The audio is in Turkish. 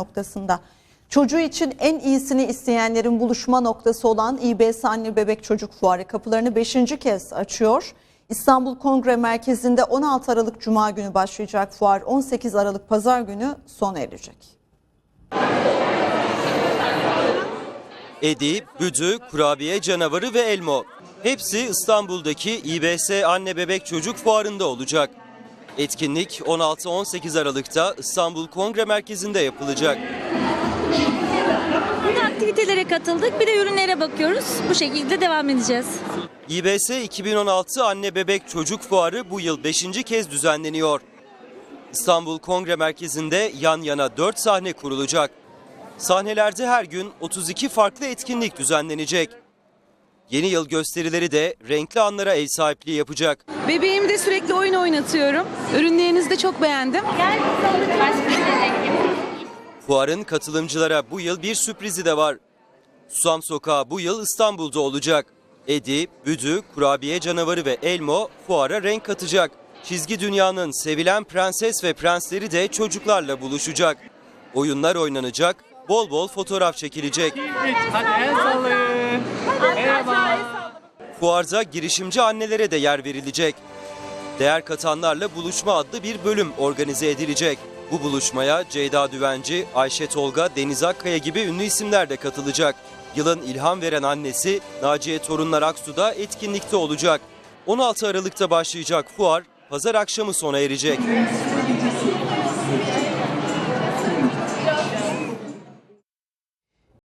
noktasında. Çocuğu için en iyisini isteyenlerin buluşma noktası olan İBS Anne Bebek Çocuk Fuarı kapılarını 5. kez açıyor. İstanbul Kongre Merkezi'nde 16 Aralık Cuma günü başlayacak fuar 18 Aralık Pazar günü sona erecek. Edi, Büdü, Kurabiye Canavarı ve Elmo. Hepsi İstanbul'daki İBS Anne Bebek Çocuk Fuarı'nda olacak. Etkinlik 16-18 Aralık'ta İstanbul Kongre Merkezi'nde yapılacak. aktivitelere katıldık. Bir de ürünlere bakıyoruz. Bu şekilde devam edeceğiz. İBS 2016 Anne Bebek Çocuk Fuarı bu yıl 5. kez düzenleniyor. İstanbul Kongre Merkezi'nde yan yana 4 sahne kurulacak. Sahnelerde her gün 32 farklı etkinlik düzenlenecek. Yeni yıl gösterileri de renkli anlara ev sahipliği yapacak. Bebeğimi de sürekli oyun oynatıyorum. Ürünlerinizi de çok beğendim. Fuarın katılımcılara bu yıl bir sürprizi de var. Susam Sokağı bu yıl İstanbul'da olacak. Edi, Büdü, Kurabiye Canavarı ve Elmo fuara renk katacak. Çizgi dünyanın sevilen prenses ve prensleri de çocuklarla buluşacak. Oyunlar oynanacak, bol bol fotoğraf çekilecek. Hadi el sallayın. Merhaba. Fuarda girişimci annelere de yer verilecek. Değer katanlarla buluşma adlı bir bölüm organize edilecek. Bu buluşmaya Ceyda Düvenci, Ayşe Tolga, Deniz Akkaya gibi ünlü isimler de katılacak. Yılın ilham veren annesi Naciye Torunlar Aksu da etkinlikte olacak. 16 Aralık'ta başlayacak fuar pazar akşamı sona erecek.